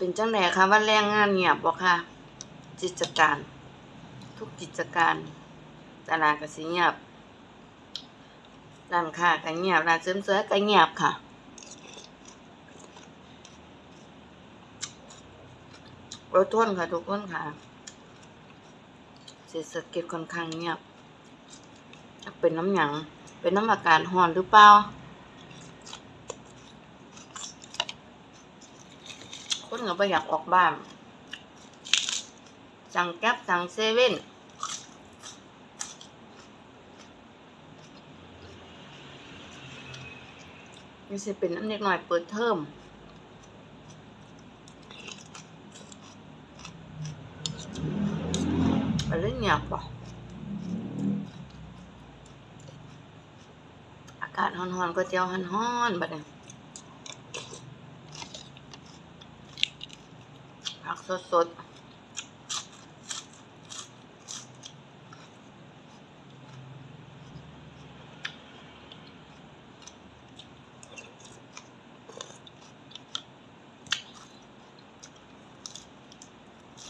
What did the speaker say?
เป็นจังไดคะว่าแรงงานเงียบบ่ค่ะ กิจการ ทุกกิจการ ตลาดก็สิเงียบร้านค้าก็เงียบร้านเสริมสวยก็เงียบค่ะอดทนค่ะทุกคนค่ะเศรษฐกิจค่อนข้างเงียบ เป็นน้ำหยัง เป็นน้ำอากาศร้อนหรือเปล่า คนก็บ่อยากออกบ้าน สั่งแก๊ปสั่งเซเว่นนี่สิเป็นน้ำเด็กหน่อยเปิดเทอมไปเล่นเงียบบ่อากาศร้อนๆก็เจียวฮ้อนๆบัดนี้ผัก สดๆ